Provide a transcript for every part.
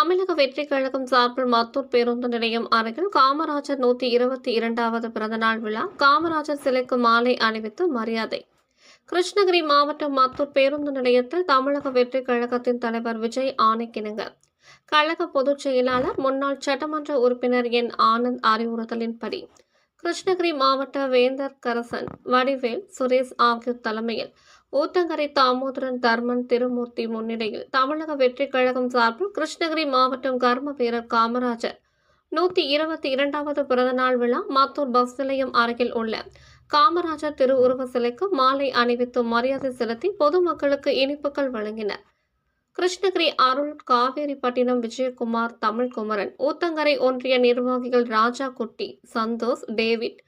தமிழக வெற்றி கழகம் சார்பில் மத்தூர் பேருந்து நிலையம் அருகில் காமராஜர் நூத்தி இருபத்தி இரண்டாவது பிறந்தநாள் விழா காமராஜர் சிலைக்கு மாலை அணிவித்து மரியாதை. கிருஷ்ணகிரி மாவட்டம் மத்தூர் பேருந்து நிலையத்தில் தமிழக வெற்றி கழகத்தின் தலைவர் விஜய் ஆணைக்கிணங்க. கழக பொதுச் செயலாளர் முன்னாள் சட்டமன்ற உறுப்பினர் என் ஆனந்த் அறிவுறுத்தலின்படி கிருஷ்ணகிரி மாவட்ட வேந்தர் கரசன் வடிவேல் சுரேஷ் ஆகியோர் தலைமையில் ஊத்தங்கரை தாமோதரன் தர்மன் திருமூர்த்தி முன்னிலையில் தமிழக வெற்றி கழகம் சார்பில் கிருஷ்ணகிரி மாவட்டம் கர்ம வீரர் காமராஜர் நூத்தி இருபத்தி இரண்டாவது பிறந்தநாள் விழா மாத்தூர் பஸ் நிலையம் அருகில் உள்ள காமராஜர் திருவுருவ சிலைக்கு மாலை அணிவித்து மரியாதை செலுத்தி பொதுமக்களுக்கு இனிப்புகள் வழங்கினர். கிருஷ்ணகிரி அருள் காவேரிப்பட்டினம் விஜயகுமார் தமிழ்குமரன் ஊத்தங்கரை ஒன்றிய நிர்வாகிகள் ராஜா குட்டி சந்தோஷ் டேவிட்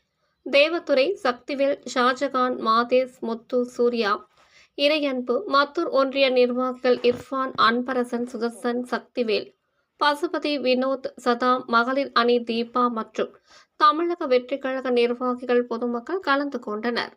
தேவதுரை சக்திவேல் ஷாஜகான் மாதேஷ் முத்து சூர்யா இறையன்பு மத்தூர் ஒன்றிய நிர்வாகிகள் இர்ஃபான் அன்பரசன் சுதர்சன் சக்திவேல் பசுபதி வினோத் சதாம் மகளிர் அணி தீபா மற்றும் தமிழக வெற்றிக்கழக நிர்வாகிகள் பொதுமக்கள் கலந்து கொண்டனர்.